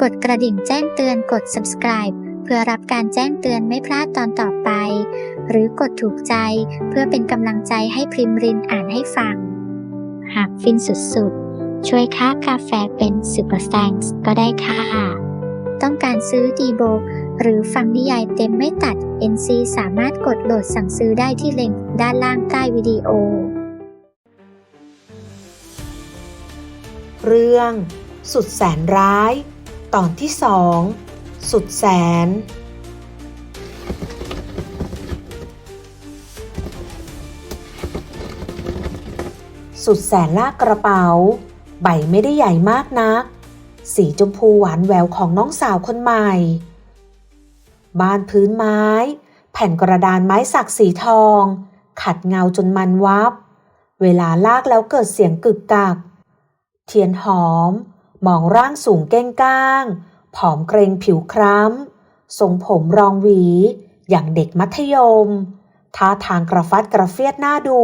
กดกระดิ่งแจ้งเตือนกด subscribe เพื่อรับการแจ้งเตือนไม่พลาดตอนต่อไป หรือกดถูกใจเพื่อเป็นกำลังใจให้พริมรินอ่านให้ฟัง หากฟินสุดๆ ช่วยค่ากาแฟเป็นซูเปอร์ a n k s ก็ได้ค่ะ ต้องการซื้อดีโบหรือฟังนิยายเต็มไม่ตัด NC สามารถกดโหลดสั่งซื้อได้ที่ลิงก์ด้านล่างใต้วิดีโอ เรื่องสุดแสนร้าย ตอนที่สองสุดแสน สุดแสนลากกระเป๋า ใบไม่ได้ใหญ่มากนัก สีชมพูหวานแววของน้องสาวคนใหม่ บ้านพื้นไม้ แผ่นกระดานไม้สักสีทอง ขัดเงาจนมันวับ เวลาลากแล้วเกิดเสียงกึกกัก เทียนหอม มองร่างสูงเก้งก้าง ผอมเกรงผิวคล้ำ ทรงผมรองหวี อย่างเด็กมัธยม ท่าทางกระฟัดกระเฟียดหน้าดู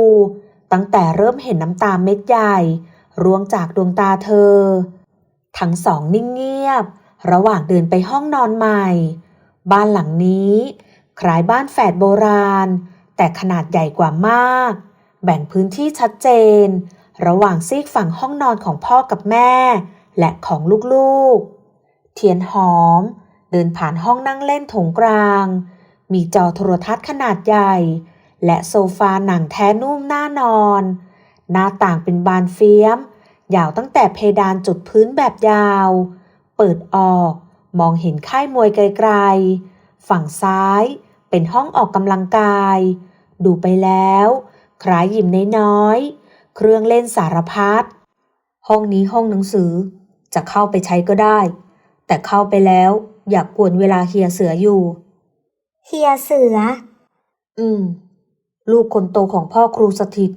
ตั้งแต่เริ่มเห็นน้ำตาเม็ดใหญ่ ร่วงจากดวงตาเธอ ทั้งสองนิ่งเงียบ ระหว่างเดินไปห้องนอนใหม่ บ้านหลังนี้คล้ายบ้านแฝดโบราณ แต่ขนาดใหญ่กว่ามาก แบ่งพื้นที่ชัดเจน ระหว่างซีกฝั่งห้องนอนของพ่อกับแม่ และของลูกๆ เทียนหอม เดินผ่านห้องนั่งเล่นโถงกลาง มีจอโทรทัศน์ขนาดใหญ่ และโซฟาหนังแท้นุ่มน่านอน หน้าต่างเป็นบานเฟียม ยาวตั้งแต่เพดานจุดพื้นแบบยาว เปิดออก มองเห็นค่ายมวยไกลๆ ฝั่งซ้ายเป็นห้องออกกำลังกาย ดูไปแล้วคล้ายยิมน้อยๆ เครื่องเล่นสารพัด ห้องนี้ห้องหนังสือ จะเข้าไปใช้ก็ได้ แต่เข้าไปแล้วอยากกวนเวลาเฮียเสืออยู่ เฮียเสือ อืม ลูกคนโตของพ่อครูสถิต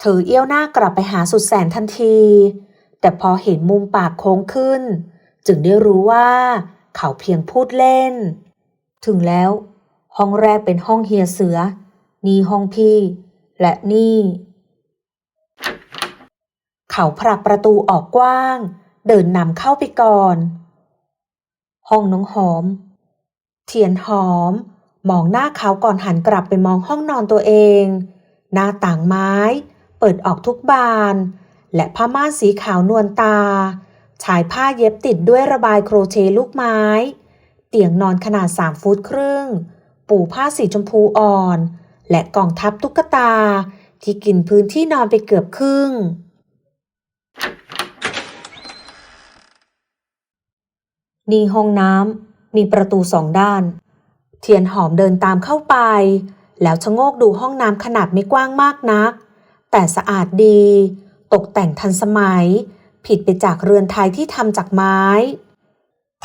เธอเอี้ยวหน้ากลับไปหาสุดแสนทันที แต่พอเห็นมุมปากโค้งขึ้น จึงได้รู้ว่า เขาเพียงพูดเล่น ถึงแล้ว ห้องแรกเป็นห้องเฮียเสือ นี่ห้องพี่ และนี่ เขาผลักประตูออกกว้าง เดินนำเข้าไปก่อน ห้องน้องหอม เทียนหอม มองหน้าเขาก่อนหันกลับไปมองห้องนอนตัวเอง หน้าต่างไม้ เปิดออกทุกบาน และผ้าม่านสีขาวนวลตา ชายผ้าเย็บติดด้วยระบายโครเชต์ลูกไม้ เตียงนอนขนาดสามฟุตครึ่ง ปูผ้าสีชมพูอ่อน และกล่องทับตุ๊กตาที่กินพื้นที่นอนไปเกือบครึ่ง นี่ห้องน้ำมีประตูสองด้าน เทียนหอมเดินตามเข้าไป แล้วชะโงกดูห้องน้ำขนาดไม่กว้างมากนัก แต่สะอาดดี ตกแต่งทันสมัย ผิดไปจากเรือนไทยที่ทำจากไม้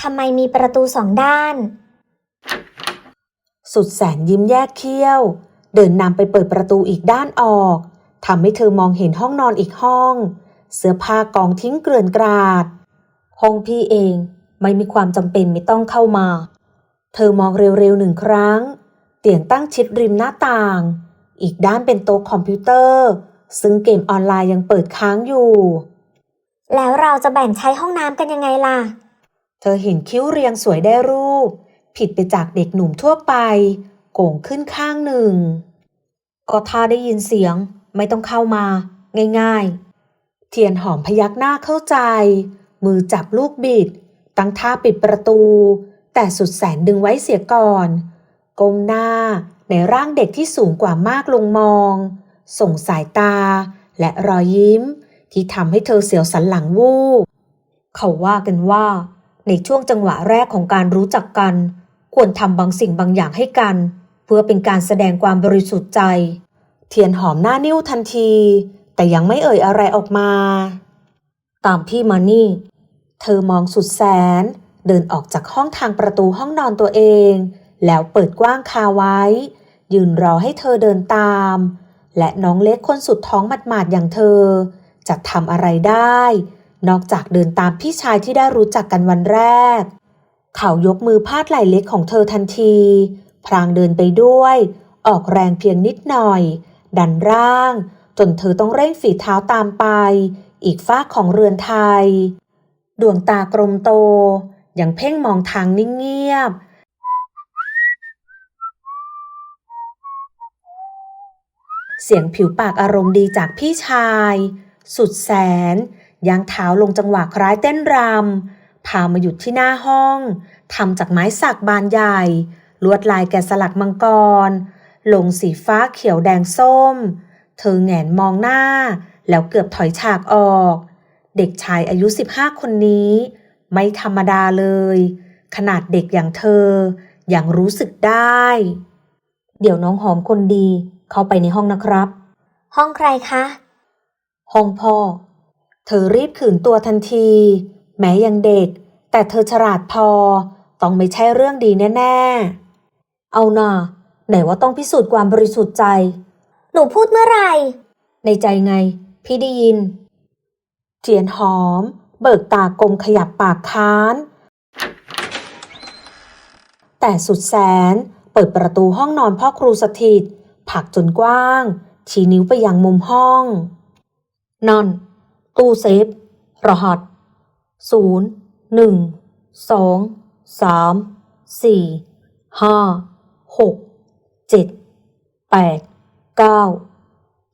ทำไมมีประตูสองด้าน สุดแสนยิ้มแยกเขี้ยว เดินนำไปเปิดประตูอีกด้านออกทำให้เธอมองเห็นห้องนอนอีกห้อง เสื้อผ้ากองทิ้งเกลื่อนกราด ห้องพี่เอง ไม่มีความจำเป็นไม่ต้องเข้ามา เธอมองเร็วๆหนึ่งครั้ง เตียงตั้งชิดริมหน้าต่าง อีกด้านเป็นโต๊ะคอมพิวเตอร์ ซึ่งเกมออนไลน์ยังเปิดค้างอยู่ แล้วเราจะแบ่งใช้ห้องน้ำกันยังไงล่ะ เธอเห็นคิ้วเรียงสวยได้รูป ผิดไปจากเด็กหนุ่มทั่วไป โก่งขึ้นข้างหนึ่ง ก็ถ้าได้ยินเสียงไม่ต้องเข้ามา ง่าย ๆ เทียนหอมพยักหน้าเข้าใจ มือจับลูกบิด ตั้งท่าปิดประตู แต่สุดแสนดึงไว้เสียก่อนก้มหน้าในร่างเด็กที่สูงกว่ามากลงมอง ส่งสายตา และรอยยิ้ม ที่ทำให้เธอเสียวสันหลังวูบเขาว่ากันว่า ในช่วงจังหวะแรกของการรู้จักกัน ควรทำบางสิ่งบางอย่างให้กัน เพื่อเป็นการแสดงความบริสุทธิ์ใจ เทียนหอมหน้านิ้วทันที แต่ยังไม่เอ่ยอะไรออกมา ตามพี่มานี่ เธอมองสุดแสน เดินออกจากห้องทางประตูห้องนอนตัวเอง แล้วเปิดกว้างคาไว้ ยืนรอให้เธอเดินตาม และน้องเล็กคนสุดท้องหมาดๆอย่างเธอ จะทำอะไรได้ นอกจากเดินตามพี่ชายที่ได้รู้จักกันวันแรก เขายกมือพาดไหล่เล็กของเธอทันที พรางเดินไปด้วย ออกแรงเพียงนิดหน่อย ดันร่าง จนเธอต้องเร่งฝีเท้าตามไป อีกฝ้าของเรือนไทย ดวงตากลมโต ยังเพ่งมองทางนิ่งเงียบ เสียงผิวปากอารมณ์ดีจากพี่ชาย สุดแสนย่างเท้าลงจังหวะคล้ายเต้นรำพามาหยุดที่หน้าห้องทำจากไม้สักบานใหญ่ ลวดลายแกะสลักมังกร ลงสีฟ้าเขียวแดงส้ม เธอแงนมองหน้า แล้วเกือบถอยฉากออก เด็กชายอายุ 15 คนนี้ ไม่ธรรมดาเลย ขนาดเด็กอย่างเธอยังรู้สึกได้ เดี๋ยวน้องหอมคนดีเข้าไปในห้องนะครับ ห้องใครคะ ห้องพ่อ เธอรีบขืนตัวทันที แม้ยังเด็ก แต่เธอฉลาดพอ ต้องไม่ใช่เรื่องดีแน่ ๆ เอาน่ะไหนว่าต้องพิสูจน์ความบริสุทธิ์ใจ หนูพูดเมื่อไหร่ ในใจไง พี่ได้ยิน เทียนหอม เบิกตากลมขยับปากค้าน แต่สุดแสนเปิดประตูห้องนอนพ่อครูสถิต ผักจนกว้าง ชี้นิ้วไปยังมุมห้องนั่นตู้เซฟ รหัสศูนย์หนึ่งสองสามสี่ห้าหกเจ็ดแปดเก้า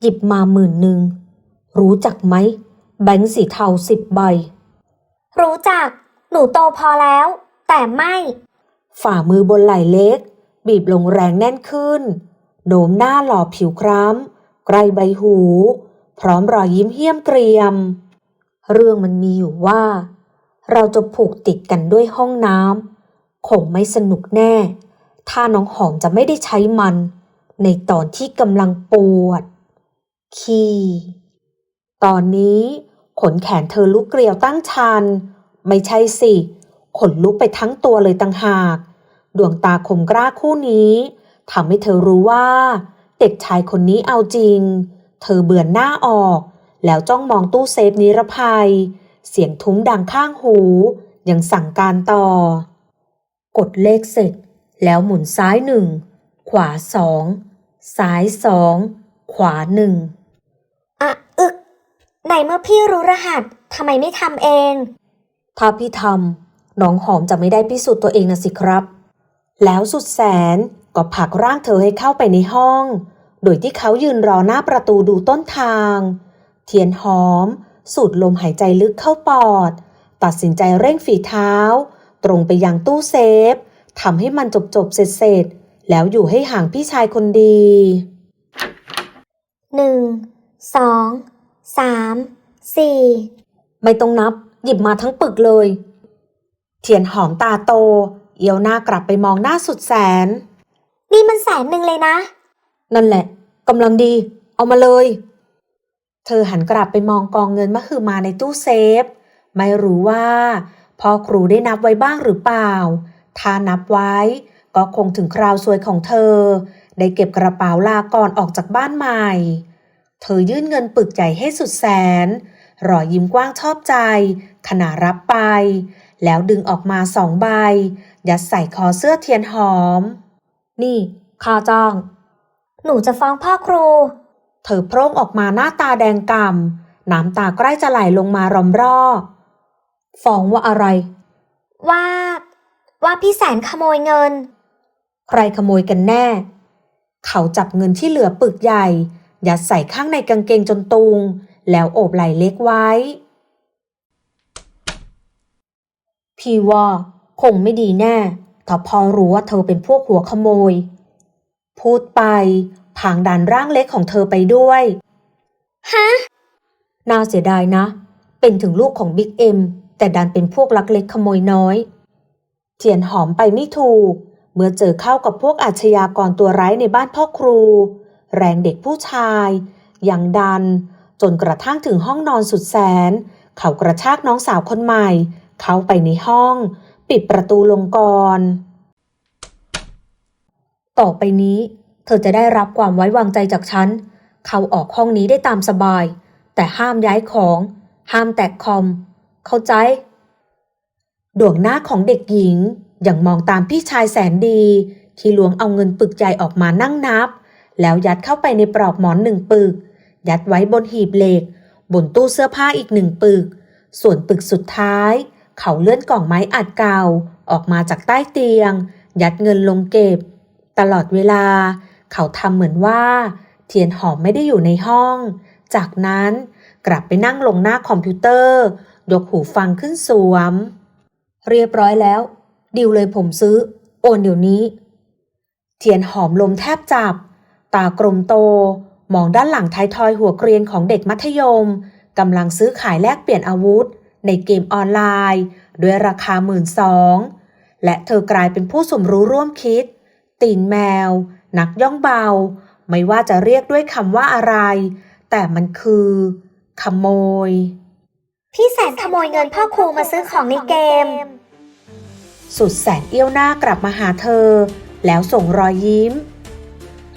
หยิบมาหมื่นหนึ่ง รู้จักไหม แบงค์สีเทาสิบใบ รู้จัก หนูโตพอแล้ว แต่ไม่ ฝ่ามือบนไหล่เล็ก บีบลงแรงแน่นขึ้น โน้มหน้าหล่อผิวคล้ำใกล้ใบหู พร้อมรอยยิ้มเหี้ยมเกรียม เรื่องมันมีอยู่ว่า เราจะผูกติดกันด้วยห้องน้ำคงไม่สนุกแน่ ถ้าน้องหอมจะไม่ได้ใช้มัน ในตอนที่กำลังปวด ขี้ตอนนี้ ขนแขนเธอลุกเกลียวตั้งชัน ไม่ใช่สิ ขนลุกไปทั้งตัวเลยต่างหาก ดวงตาคมกล้าคู่นี้ทำให้เธอรู้ว่า เด็กชายคนนี้เอาจริง เธอเบื่อนหน้าออก แล้วจ้องมองตู้เซฟนิรภัย เสียงทุ้มดังข้างหู ยังสั่งการต่อ กดเลขเสร็จ แล้วหมุนซ้ายหนึ่ง ขวาสอง ซ้ายสอง ขวาหนึ่ง ในเมื่อพี่รู้รหัสทำไมไม่ทำเอง ถ้าพี่ทำน้องหอมจะไม่ได้พิสูจน์ตัวเองนะสิครับ แล้วสุดแสนก็ผลักร่างเธอให้เข้าไปในห้อง โดยที่เขายืนรอหน้าประตูดูต้นทาง เทียนหอม สูดลมหายใจลึกเข้าปอด ตัดสินใจเร่งฝีเท้า ตรงไปยังตู้เซฟทำให้มันจบจบๆเสร็จเสร็จๆแล้วอยู่ให้ห่างพี่ชายคนดีหนึ่งสอง สามสี่ ไม่ต้องนับ หยิบมาทั้งปึกเลย เทียนหอมตาโต เอียวหน้ากลับไปมองหน้าสุดแสน นี่มันแสนหนึ่งเลยนะ นั่นแหละกำลังดี เอามาเลย เธอหันกลับไปมองกองเงินมะคือมาในตู้เซฟ ไม่รู้ว่าพ่อครูได้นับไว้บ้างหรือเปล่า ถ้านับไว้ ก็คงถึงคราวซวยของเธอ ได้เก็บกระเป๋าลาก่อนออกจากบ้านใหม่ เธอยื่นเงินปึกใหญ่ให้สุดแสน รอยยิ้มกว้างชอบใจ ขณะรับไป แล้วดึงออกมาสองใบ ยัดใส่คอเสื้อเทียนหอม นี่ค่าจ้าง หนูจะฟ้องพ่อครู เธอโพร่งออกมาหน้าตาแดงก่ำน้ำตาใกล้จะไหลลงมารอมรอบฟ้องว่าอะไร ว่า ว่าพี่แสนขโมยเงิน ใครขโมยกันแน่ เขาจับเงินที่เหลือปึกใหญ่ ยัดใส่ข้างในกางเกงจนตุง แล้วโอบไหล่เล็กไว้ พี่ว่าคงไม่ดีแน่ถ้าพอรู้ว่าเธอเป็นพวกหัวขโมย พูดไปผางดันร่างเล็กของเธอไปด้วย ฮะ น่าเสียดายนะ เป็นถึงลูกของบิ๊กเอ็มแต่ดันเป็นพวกลักเล็กขโมยน้อยเทียนหอมไปไม่ถูก เมื่อเจอเข้ากับพวกอาชญากรตัวร้ายในบ้านพ่อครู แรงเด็กผู้ชายยังดัน จนกระทั่งถึงห้องนอนสุดแสน เขากระชากน้องสาวคนใหม่ เข้าไปในห้อง ปิดประตูลงก่อน ต่อไปนี้ เธอจะได้รับความไว้วางใจจากฉัน เขาออกห้องนี้ได้ตามสบาย แต่ห้ามย้ายของ ห้ามแตะคอม เข้าใจ ดวงหน้าของเด็กหญิงยังมองตามพี่ชายแสนดี ที่ลวงเอาเงินปึกใหญ่ออกมานั่งนับ แล้วยัดเข้าไปในปลอกหมอนหนึ่งปึก ยัดไว้บนหีบเหล็ก บนตู้เสื้อผ้าอีกหนึ่งปึก ส่วนปึกสุดท้าย เขาเลื่อนกล่องไม้อัดเก่า ออกมาจากใต้เตียง ยัดเงินลงเก็บ ตลอดเวลา เขาทำเหมือนว่า เทียนหอมไม่ได้อยู่ในห้อง จากนั้นกลับไปนั่งลงหน้าคอมพิวเตอร์ ยกหูฟังขึ้นสวม เรียบร้อยแล้ว ดิวเลยผมซื้อ โอนเดี๋ยวนี้ เทียนหอมลมแทบจับ ตากลมโต มองด้านหลังท้ายทอยหัวเกรียนของเด็กมัธยมกำลังซื้อขายแลกเปลี่ยนอาวุธ ในเกมออนไลน์ ด้วยราคาหมื่นสองและเธอกลายเป็นผู้สมรู้ร่วมคิด ตีนแมว นักย่องเบา ไม่ว่าจะเรียกด้วยคำว่าอะไร แต่มันคือ ขโมย พี่แสนขโมยเงินพ่อครูมาซื้อของในเกม สุดแสนเอี้ยวหน้ากลับมาหาเธอ แล้วส่งรอยยิ้ม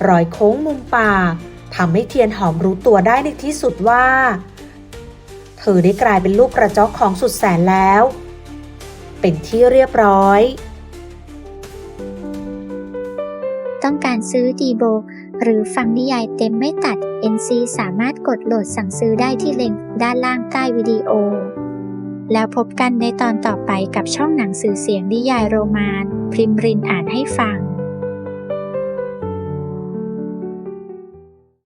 รอยโค้งมุมปากทำให้เทียนหอมรู้ตัวได้ในที่สุดว่า เธอได้กลายเป็นลูกกระจอกของสุดแสนแล้ว เป็นที่เรียบร้อย ต้องการซื้อดีโบ หรือฟังนิยายเต็มไม่ตัด NC สามารถกดโหลดสั่งซื้อได้ที่เลิงก์ด้านล่างใต้วิดีโอ แล้วพบกันในตอนต่อไปกับช่องหนังสือเสียงนิยายโรมาน พริมรินอ่านให้ฟัง